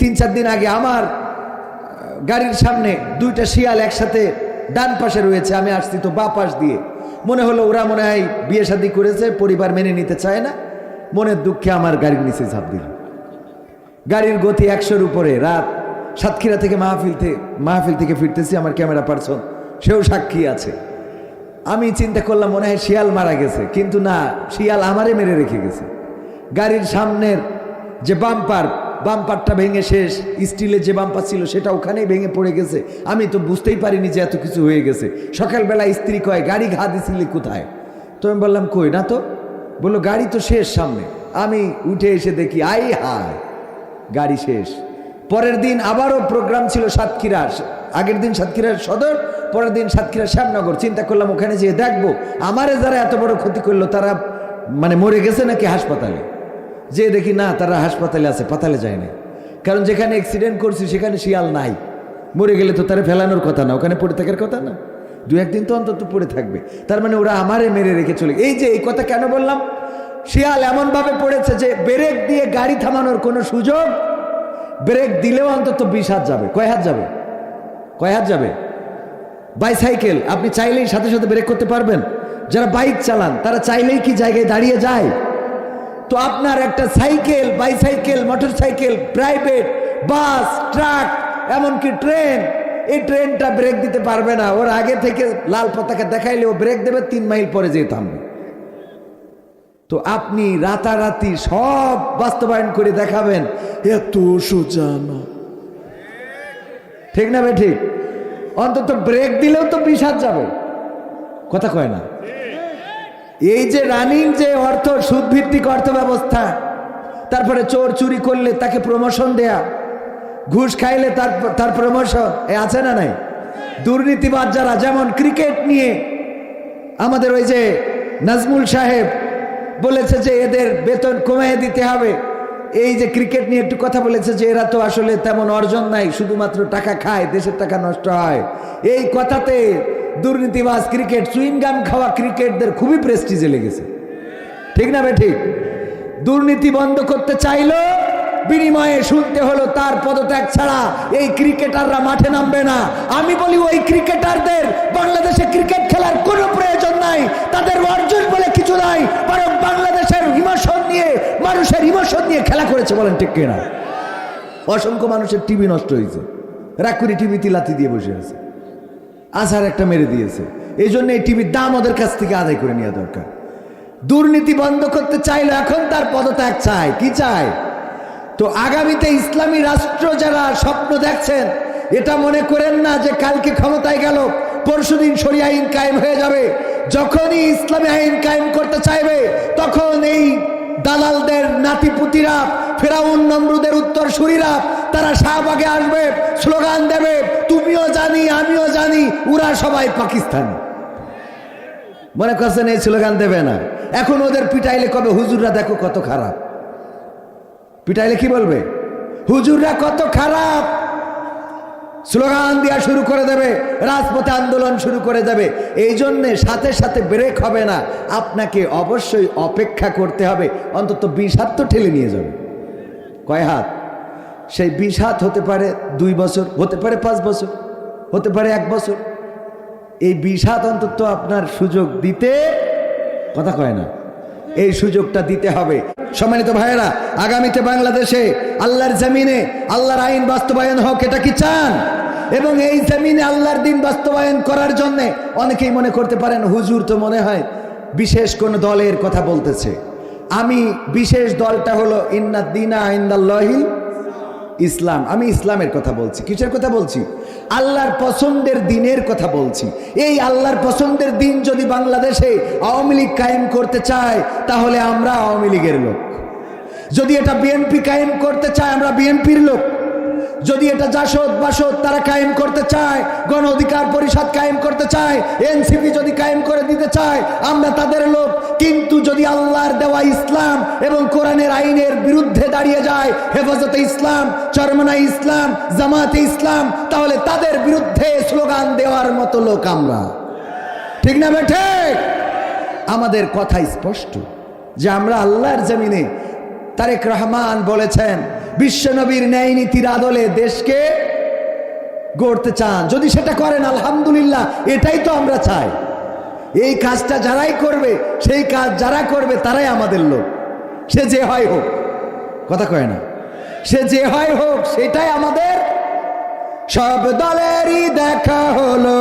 তিন চার দিন আগে আমার গাড়ির সামনে দুইটা শিয়াল একসাথে ডান পাশে রয়েছে, আমি আসছি তো বা পাশ দিয়ে। মনে হলো ওরা মনে হয় বিয়ে শাদী করেছে, পরিবার মেনে নিতে চায় না। মনের দুঃখে আমার গাড়ির নিচে ঝাঁপ দিল। গাড়ির গতি একশোর উপরে, রাত সাতক্ষীরা থেকে মাহফিল থেকে মাহফিল থেকে ফিরতেছি, আমার ক্যামেরা পার্সন, সেও সাক্ষী আছে। আমি চিন্তা করলাম মনে হয় শিয়াল মারা গেছে, কিন্তু না, শিয়াল আমারে মেরে রেখে গেছে। গাড়ির সামনের যে বাম্পার বাম্পারটা ভেঙে শেষ। স্টিলের যে বাম্পার ছিল, সেটা ওখানেই ভেঙে পড়ে গেছে। আমি তো বুঝতেই পারিনি যে এত কিছু হয়ে গেছে। সকালবেলা স্ত্রী কয়, গাড়ি ঘা দিছিলি কোথায়? তো আমি বললাম, কই না তো? বলল, গাড়ি তো শেষ সামনে। আমি উঠে এসে দেখি, আই হায়, গাড়ি শেষ। পরের দিন আবারও প্রোগ্রাম ছিল সাতক্ষীরা, আগের দিন সাতক্ষীরার সদর, পরের দিন সাতক্ষীরা শ্যামনগর। চিন্তা করলাম, ওখানে যেয়ে দেখব। আমারে যারা এত বড় ক্ষতি করল, তারা মানে মরে গেছে নাকি হাসপাতালে? যে দেখি না, তারা হাসপাতালে আছে, পাতালে যায় না কারণ যেখানে অ্যাক্সিডেন্ট করছি, সেখানে শিয়াল নাই। মরে গেলে তো তারা ফেলানোর কথা না, ওখানে পড়ে থাকার কথা না। দু একদিন তো অন্তত পড়ে থাকবে। তার মানে ওরা আমারে মেরে রেখে চলে এই যে, এই কথা কেন বললাম? শিয়াল এমনভাবে পড়েছে যে ব্রেক দিয়ে গাড়ি থামানোর কোনো সুযোগ, ব্রেক দিলেও অন্তত বিশ হাত যাবে। কয় হাত যাবে? কয় হাত যাবে? বাইসাইকেল, আপনি চাইলেই সাথে সাথে ব্রেক করতে পারবেন। যারা বাইক চালান, তারা চাইলেই কি জায়গায় দাঁড়িয়ে যায়? তো আপনার একটা cycle, bicycle motorcycle private, bus, truck, এমনকি ট্রেন, এই ট্রেনটা ব্রেক দিতে পারবে না। ওর আগে থেকে লাল পতাকা দেখাইলে ও ব্রেক দেবে, তিন মাইল পরে যেতে থামবে। তো আপনি রাতারাতি সব বাস্তবায়ন করে দেখাবেন, এত সোজা ঠিক না ভাই ঠিক? অন্তত ব্রেক দিলেও তো বিষাদ যাবে। কথা কয় না। এই যে রানিং যে অর্থ, সুদভিত্তিক অর্থ ব্যবস্থা তারপরে চোর চুরি করলে তাকে প্রমোশন দেয়া, ঘুষ খাইলে তার তার প্রমোশন আছে না নাই? দুর্নীতিবাদ যারা, যেমন ক্রিকেট নিয়ে আমাদের ওই যে নাজমুল সাহেব বলেছে যে এদের বেতন কমিয়ে দিতে হবে। এই যে ক্রিকেট নিয়ে একটু কথা বলেছে যে এরা তো আসলে তেমন অর্জন নাই, শুধুমাত্র টাকা খায়, দেশের টাকা নষ্ট হয়। এই কথাতে দুর্নীতিবাজ ক্রিকেট সুইংগাম খাওয়া ক্রিকেটদের খুবই প্রেস্টিজে লেগেছে। ঠিক না ঠিক? দুর্নীতি বন্ধ করতে চাইলো বিনিময়ে শুনতে হলো তার পদত্যাগ ছাড়া এই ক্রিকেটাররা মাঠে নামবে না। আমি বলি ওই ক্রিকেটারদের, বাংলাদেশে ক্রিকেট খেলার কোনো প্রয়োজন নাই। তাদের অর্জন বলে কিছু নাই, বরং বাংলাদেশের ইমোশন নিয়ে, মানুষের ইমোশন নিয়ে খেলা করেছে বলেন ঠিক কিনা? অসংখ্য মানুষের টিভি নষ্ট হয়েছে। রাগ টিভি তিলাতি দিয়ে বসে আছে। আসার একটা মেরে দিয়েছে। এই জন্য এই টিভির দাম ওদের কাছ থেকে আদায় করে নেওয়া দরকার। দুর্নীতি বন্ধ করতে চাইলে, এখন তার পদত্যাগ চায়। কি চায়? তো আগামীতে ইসলামী রাষ্ট্র যারা স্বপ্ন দেখছেন, এটা মনে করেন না যে কালকে ক্ষমতায় গেল, পরশুদিন সরিয়া আইন কায়েম হয়ে যাবে। যখনই ইসলামী আইন কায়েম করতে চাইবে, তখন এই দালালদের নাতিপুতিরা ফেরাউন, নমরুদের উত্তর সুরিরা, তারা শাহবাগে আসবে, স্লোগান দেবে, তুমিও জানি, আমিও জানি, ওরা সবাই পাকিস্তানি। মনে করছেন এই স্লোগান দেবে না। এখন ওদের পিটাইলে কবে? হুজুররা দেখো কত খারাপ। পিটাইলে কি বলবে? হুজুররা কত খারাপ। স্লোগান দেওয়া শুরু করে দেবে, রাজপথে আন্দোলন শুরু করে দেবে। এই জন্যে সাথে সাথে ব্রেক হবে না। আপনাকে অবশ্যই অপেক্ষা করতে হবে, অন্তত বিশ হাত তো ঠেলে নিয়ে যাবে। কয় হাত? সেই বিশ হাত হতে পারে দুই বছর, হতে পারে পাঁচ বছর, হতে পারে এক বছর। এই বিশ হাত অন্তত আপনার সুযোগ দিতে কথা কয় না। এই সুযোগটা দিতে হবে। সম্মানিত ভাইয়েরা, আগামীতে বাংলাদেশে আল্লাহর জমিনে আল্লাহর আইন বাস্তবায়ন হোক, এটা কি চান? এবং এই জমিনে আল্লাহর দিন বাস্তবায়ন করার জন্যে অনেকেই মনে করতে পারেন, হুজুর তো মনে হয় বিশেষ কোন দলের কথা বলতেছে। আমি বিশেষ দলটা হলো ইন্নাদ্দিনা আইন্দাল্লাহিল ইসলাম। আমি ইসলামের কথা বলছি। কিসের কথা বলছি? আল্লাহর পছন্দের দিনের কথা বলছি। এই আল্লাহর পছন্দের দিন যদি বাংলাদেশে আওয়ামী লীগ কায়েম করতে চায়, তাহলে আমরা আওয়ামী লীগের লোক। যদি এটা বিএনপি কায়েম করতে চায়, আমরা বিএনপির লোক। যদি এটা জাসদ বাসদ তারা কায়েম করতে চায়, গণ অধিকার পরিষদ কায়েম করতে চায়, এনসিপি যদি কায়েম করে দিতে চায়, আমরা তাদের লোক। কিন্তু যদি আল্লাহর দেওয়া ইসলাম এবং কোরআনের আইনের বিরুদ্ধে দাঁড়িয়ে যায়, হেফাজতে ইসলাম, চরমনা ইসলাম, জামাতে ইসলাম, তাহলে তাদের বিরুদ্ধে স্লোগান দেওয়ার মতো লোক আমরা। ঠিক না বেঠে? আমাদের কথা স্পষ্ট যে আমরা আল্লাহর জমিনে তারেক রহমান বলেছেন বিশ্বনবীর ন্যায় নীতির আদলে দেশকে গড়তে চান। যদি সেটা করেন, আলহামদুলিল্লাহ, এটাই তো আমরা চাই। এই কাজটা যারাই করবে, সেই কাজ যারা করবে, তারাই আমাদের লোক। সে যে হয় হোক, কথা কয় না। সে যে হয় হোক, সেটাই আমাদের। সব দলেরই দেখা হলো,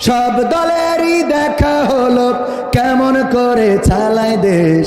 সব দলেরই দেখা হলো, কেমন করে চালায় দেশ।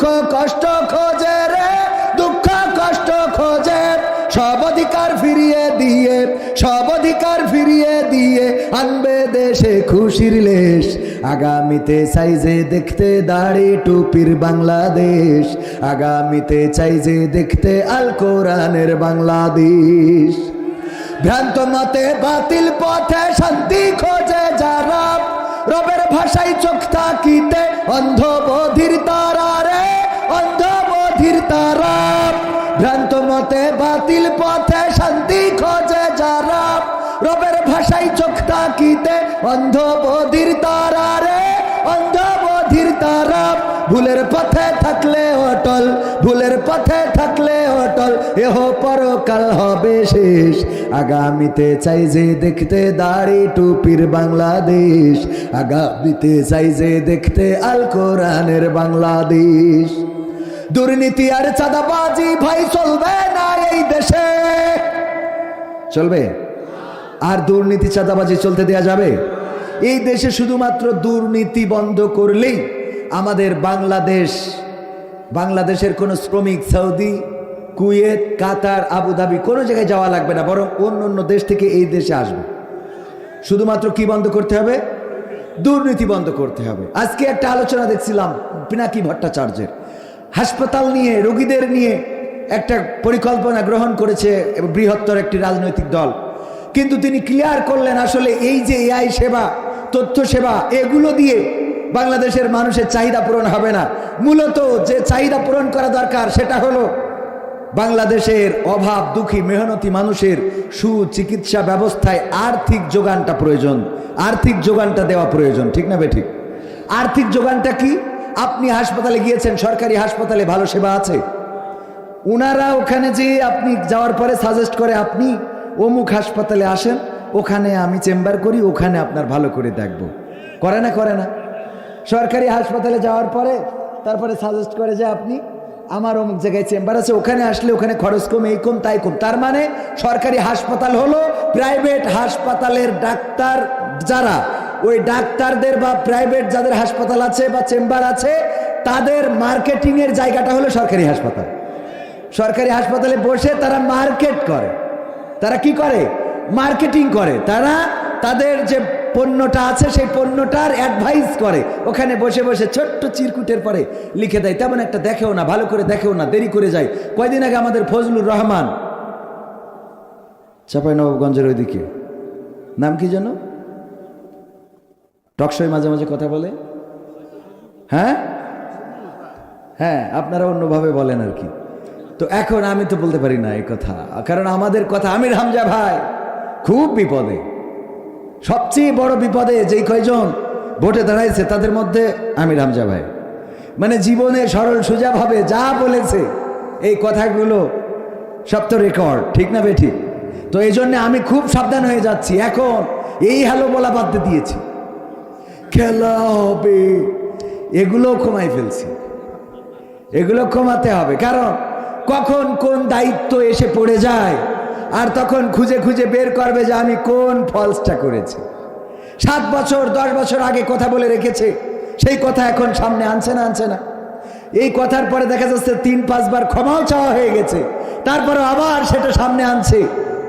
দুঃখ কষ্ট খোঁজে রে, দুঃখ কষ্ট খোঁজে। সব অধিকার ফিরিয়ে দিয়ে, সব অধিকার ফিরিয়ে দিয়ে আনবে দেশে খুশির লেশ। আগামীতে সাইজে দেখতে দাড়ি টুপির বাংলাদেশ। আগামীতে চাইজে দেখতে আল কোরআনের বাংলাদেশ। ভ্রান্ত মতে বাতিল পথে শান্তি খোঁজে যারা। রবের ভাষায় চোখ তাকিতে অন্ধ বধির তারা। তাকিতে অন্ধ বধির তারা রে অন্ধ বধির তারা। ভুলের পথে থাকলে অটল, ভুলের পথে থাকলে অটল। এহ পরকাল হবে শেষ। আগামীতে চাই যে দেখতে দাড়ি টুপির বাংলাদেশ। আগামীতে চাই যে দেখতে আল কোরআনের বাংলাদেশ। দুর্নীতি আর চাঁদাবাজি ভাই চলবে না এই দেশে। চলবে? আর দুর্নীতি চাঁদাবাজি চলতে দেয়া যাবে? এই দেশে শুধুমাত্র দুর্নীতি বন্ধ করলেই আমাদের বাংলাদেশ, বাংলাদেশের কোনো শ্রমিক সৌদি, কুয়েত, কাতার, আবুধাবি কোনো জায়গায় যাওয়া লাগবে না, বরং অন্য অন্য দেশ থেকে এই দেশে আসবে। শুধুমাত্র কি বন্ধ করতে হবে? দুর্নীতি বন্ধ করতে হবে। আজকে একটা আলোচনা দেখছিলাম, পিনাকি ভট্টাচার্যের। হাসপাতাল নিয়ে, রোগীদের নিয়ে একটা পরিকল্পনা গ্রহণ করেছে বৃহত্তর একটি রাজনৈতিক দল। কিন্তু তিনি ক্লিয়ার করলেন আসলে এই যে এআই সেবা, তথ্য সেবা, এগুলো দিয়ে বাংলাদেশের মানুষের চাহিদা পূরণ হবে না। মূলত যে চাহিদা পূরণ করা দরকার সেটা হলো বাংলাদেশের অভাব, দুঃখী, মেহনতি মানুষের সুচিকিৎসা ব্যবস্থায় আর্থিক যোগানটা প্রয়োজন। আর্থিক যোগানটা দেওয়া প্রয়োজন, ঠিক না বেঠিক? আর্থিক যোগানটা কি? আপনি হাসপাতালে গিয়েছেন, সরকারি হাসপাতালে ভালো সেবা আছে। ওনারা ওখানে যে আপনি যাওয়ার পরে সাজেস্ট করে আপনি অমুক হাসপাতালে আসেন, ওখানে আমি চেম্বার করি, ওখানে আপনার ভালো করে দেখব। করে না করে না। সরকারি হাসপাতালে যাওয়ার পরে, তারপরে সাজেস্ট করে যে আপনি আমার অমুক জায়গায় চেম্বার আছে, ওখানে আসলে ওখানে খরচ কম, এই কম, তাই কম। তার মানে সরকারি হাসপাতাল হলো প্রাইভেট হাসপাতালের ডাক্তার যারা, ওই ডাক্তারদের বা প্রাইভেট যাদের হাসপাতাল আছে বা চেম্বার আছে, তাদের মার্কেটিংয়ের জায়গাটা হলো সরকারি হাসপাতাল। সরকারি হাসপাতালে বসে তারা মার্কেট করে। তারা কি করে? মার্কেটিং করে। তারা তাদের যে পণ্যটা আছে, সেই পণ্যটার অ্যাডভাইস করে। ওখানে বসে বসে ছোট্ট চিরকুটের পরে লিখে দেয়। তেমন একটা দেখেও না, ভালো করে দেখেও না, দেরি করে যায়। কয়দিন আগে আমাদের ফজলুর রহমান চাঁপাইনবাবগঞ্জের ওইদিকে। নাম কি যেন? টকশই মাঝে মাঝে কথা বলে? হ্যাঁ? হ্যাঁ আপনারা অন্যভাবে বলেন আর কি। তো এখন আমি তো বলতে পারি না এই কথা। কারণ আমাদের কথা আমির হামজা ভাই খুব বিপদে। সবচেয়ে বড় বিপদে যেই কয়জন ভোটে দাঁড়াইছে তাদের মধ্যে আমির হামজা ভাই। মানে জীবনে সরল সোজাভাবে যা বলেছে, এই কথাগুলো সব তো রেকর্ড ঠিক না বে ঠিক তো এই জন্যে আমি খুব সাবধান হয়ে যাচ্ছি। এখন এই হ্যালো বলা বাদ দিয়েছি। খেলা হবে। এগুলো কমাই ফেলছি। এগুলো কমাতে হবে। কারণ কখন কোন দায়িত্ব এসে পড়ে যায় আর তখন খুঁজে খুঁজে বের করবে যে আমি কোন ফলসটা করেছি। সাত বছর, দশ বছর আগে কথা বলে রেখেছে, সেই কথা এখন সামনে আনছে না আনছে না। এই কথার পরে দেখা যাচ্ছে তিন, পাঁচবার ক্ষমাও চাওয়া হয়ে গেছে। তারপরে আবার সেটা সামনে আনছে।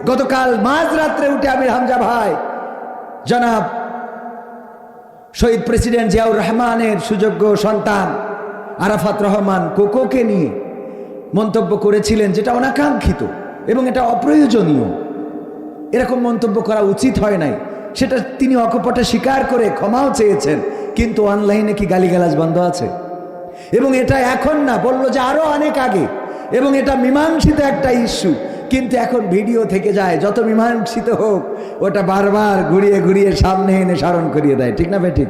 গতকাল মাঝরাত্রে উঠে আমির হামজা ভাই, জনাব শহীদ প্রেসিডেন্ট জিয়াউর রহমানের সুযোগ্য সন্তান আরাফাত রহমান কোকোকে নিয়ে মন্তব্য করেছিলেন যেটা অনাকাঙ্ক্ষিত এবং এটা অপ্রয়োজনীয়। এরকম মন্তব্য করা উচিত হয় নাই। সেটা তিনি অকপটে স্বীকার করে ক্ষমাও চেয়েছেন, কিন্তু অনলাইনে কি গালিগালাজ বন্ধ আছে? এবং এটা এখন না, বলল যে আরও অনেক আগে। এবং এটা মীমাংসিত একটা ইস্যু, কিন্তু এখন ভিডিও থেকে যায়, যত মীমাংসিত হোক, ওটা বারবার ঘুরিয়ে ঘুরিয়ে সামনে এনে স্মরণ করিয়ে দেয়। ঠিক না ভাই? ঠিক।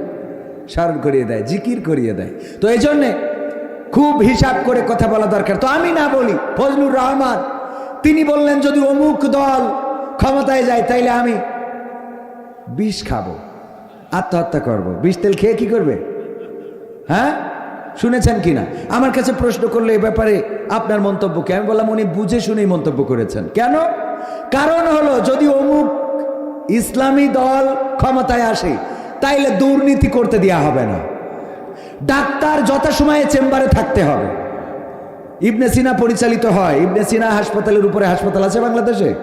স্মরণ করিয়ে দেয়, জিকির করিয়ে দেয়। তো এই জন্যে খুব হিসাব করে কথা বলা দরকার। তো আমি না বলি, ফজলুর রহমান, তিনি বললেন, যদি অমুক দল ক্ষমতায় যায়, তাইলে আমি বিষ খাব, আত্মহত্যা করব। বিষ তেল খেয়ে কি করবে? হ্যাঁ? শুনেছেন কিনা আমার কাছে প্রশ্ন করলে এ ব্যাপারে আপনার মন্তব্য কি? আমি বললাম, উনি বুঝে শুনেই মন্তব্য করেছেন। কেন? কারণ হলো, যদি অমুক ইসলামী দল ক্ষমতায় আসে, তাইলে দুর্নীতি করতে দেওয়া হবে না। ডাক্তার যথাসময়ে চেম্বারে থাকতে হবে। ইবনে সিনা পরিচালিত হয়। ইবনে সিনা হাসপাতালের উপরে হাসপাতাল আছে বাংলাদেশে?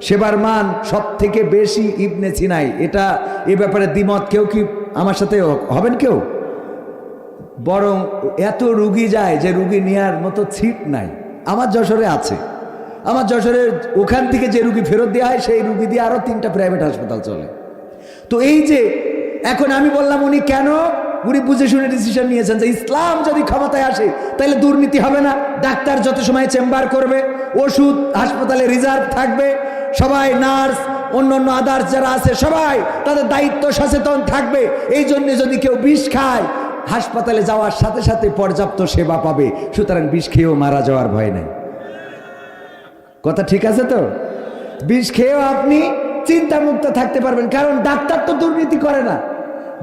সেবার মান সব থেকে বেশি ইবনে সিনাই। এটা এ ব্যাপারে দ্বিমত কেউ কি আমার সাথে হবেন কেউ? বরং এত রুগী যায় যে রুগী নেওয়ার মতো ছিট নাই। আমার যশোরে আছে। আমার যশোরে ওখান থেকে যে রুগী ফেরত দেওয়া হয়, সেই রুগী দিয়ে আরও তিনটা প্রাইভেট হাসপাতাল চলে। তো এই যে, এখন আমি বললাম উনি কেন উনি বুঝে শুনে ডিসিশন নিয়েছেন যে ইসলাম যদি ক্ষমতায় আসে, তাহলে দুর্নীতি হবে না। ডাক্তার যত সময় চেম্বার করবে, ওষুধ, হাসপাতালে রিজার্ভ থাকবে, সবাই নার্স অন্য অন্য আদার্স যারা আছে, সবাই তাদের দায়িত্ব সচেতন থাকবে। এই জন্য যদি কেউ বিষ খায়, হাসপাতালে যাওয়ার সাথে সাথে পর্যাপ্ত সেবা পাবে। সুতরাং বিষ খেয়েও মারা যাওয়ার ভয় নেই। কথা ঠিক আছে তো? বিষ খেয়েও আপনি চিন্তামুক্ত থাকতে পারবেন, কারণ ডাক্তার তো দুর্নীতি করে না।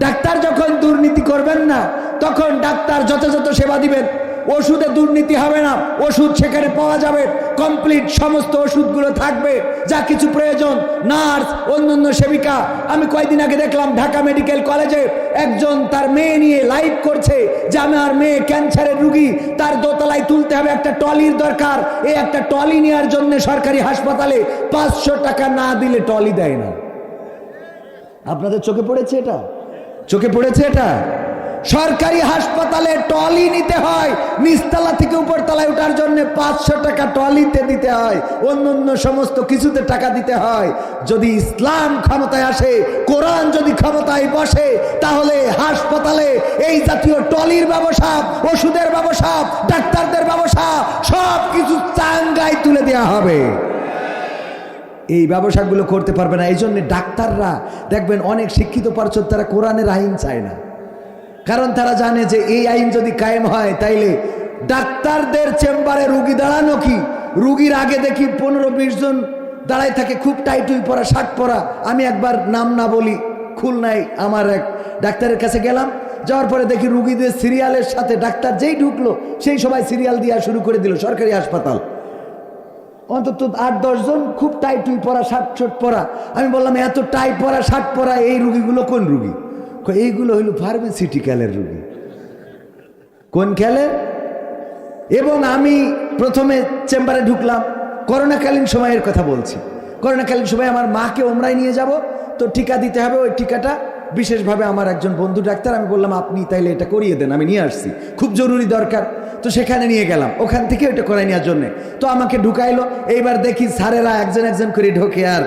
ডাক্তার যখন দুর্নীতি করবেন না, তখন ডাক্তার যথাযথ সেবা দিবেন। ওষুধে দুর্নীতি হবে না, ওষুধ সেখানে পাওয়া যাবে। কমপ্লিট সমস্ত ওষুধগুলো থাকবে, যা কিছু প্রয়োজন। নার্স, অন্যান্য সেবিকা। আমি কয়েকদিন আগে দেখলাম ঢাকা মেডিকেল কলেজে একজন তার মেয়ে নিয়ে লাইভ করছে, যে আমার মেয়ে ক্যান্সারের রুগী, তার দোতলায় তুলতে হবে একটা টলির দরকার। এই একটা টলি নেওয়ার জন্য সরকারি হাসপাতালে পাঁচশো টাকা না দিলে টলি দেয় না। আপনাদের চোখে পড়েছে এটা? চোখে পড়েছে এটা? সরকারি হাসপাতালে টলি নিতে হয়, নিচতলা থেকে উপরতলায় ওঠার জন্য পাঁচশো টাকা টলিতে দিতে হয় অন্য অন্য সমস্ত কিছুতে টাকা দিতে হয়। যদি ইসলাম ক্ষমতায় আসে, কোরআন যদি ক্ষমতায় বসে, তাহলে হাসপাতালে এই জাতীয় টলির ব্যবসা, ওষুধের ব্যবসা, ডাক্তারদের ব্যবসা সব কিছু চাঙ্গায় তুলে দেওয়া হবে। এই ব্যবসাগুলো করতে পারবে না। এই জন্য ডাক্তাররা দেখবেন অনেক শিক্ষিত পারছর তারা কোরআনের আইন চায় না। কারণ তারা জানে যে এই আইন যদি কায়েম হয়, তাইলে ডাক্তারদের চেম্বারে রুগী দাঁড়ানো কি? রুগীর আগে দেখি পনেরো বিশ জন দাঁড়ায় থাকে, খুব টাইটুই পরা শার্ট পরা। আমি একবার নাম না বলি, খুলনায় আমার এক ডাক্তারের কাছে গেলাম। যাওয়ার পরে দেখি রুগীদের সিরিয়ালের সাথে ডাক্তার যেই ঢুকলো, সেই সবাই সিরিয়াল দেওয়া শুরু করে দিল, সরকারি হাসপাতাল। অন্তত আট দশজন খুব টাইট টুই পরা শার্ট শর্ট পরা। আমি বললাম, এত টাই পরা শার্ট পরা, এই রুগীগুলো কোন রুগী? এইগুলো হইল ফার্মাসিউটিক্যালের রুগী। কোন খেলে? এবং আমি প্রথমে চেম্বারে ঢুকলাম। করোনাকালীন সময়ের কথা বলছি। করোনাকালীন সময় আমার মাকে ওমরায় নিয়ে যাব। তো টিকা দিতে হবে ওই টিকাটা। বিশেষভাবে আমার একজন বন্ধু ডাক্তার, আমি বললাম, আপনি তাইলে এটা করিয়ে দেন, আমি নিয়ে আসছি। খুব জরুরি দরকার। তো সেখানে নিয়ে গেলাম। ওখান থেকে ওটা করাই নেওয়ার জন্যে। তো আমাকে ঢুকাইলো। এইবার দেখি স্যারেরা একজন একজন করে ঢোকে আর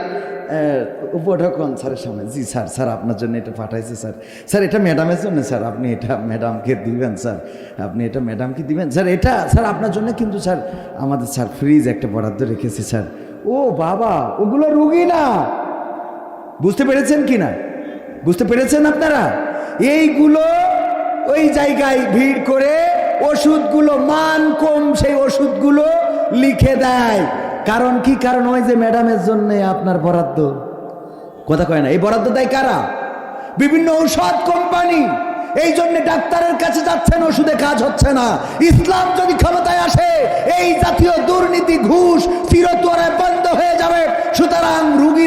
উপঢকন স্যারের সামনে। জি স্যার স্যার আপনার জন্য এটা পাঠাইছে স্যার। স্যার, এটা ম্যাডামের জন্য স্যার। আপনি এটা ম্যাডামকে দিবেন স্যার। আপনি এটা ম্যাডামকে দিবেন। স্যার, এটা স্যার আপনার জন্য কিন্তু স্যার আমাদের স্যার ফ্রিজ একটা বরাদ্দ রেখেছি স্যার। ও বাবা, ওগুলো রুগী না। বুঝতে পেরেছেন কি না? বুঝতে পেরেছেন আপনারা? এইগুলো ওই জায়গায় ভিড় করে ওষুধগুলো মান কম, সেই ওষুধগুলো লিখে দেয়। কারণ কি? কারণ ওই যে ম্যাডামের জন্য আপনার বরাদ্দ। কথা কয় না, এই বরাদ্দ দেয় কারা? বিভিন্ন ঔষধ কোম্পানি। এই জন্য ডাক্তারের কাছে যাচ্ছেন, ওষুধে কাজ হচ্ছে না। ইসলাম যদি ক্ষমতায় আসে, এই জাতীয় দুর্নীতি, ঘুষ, চিরতরে বন্ধ হয়ে যাবে। সুতরাং রুগী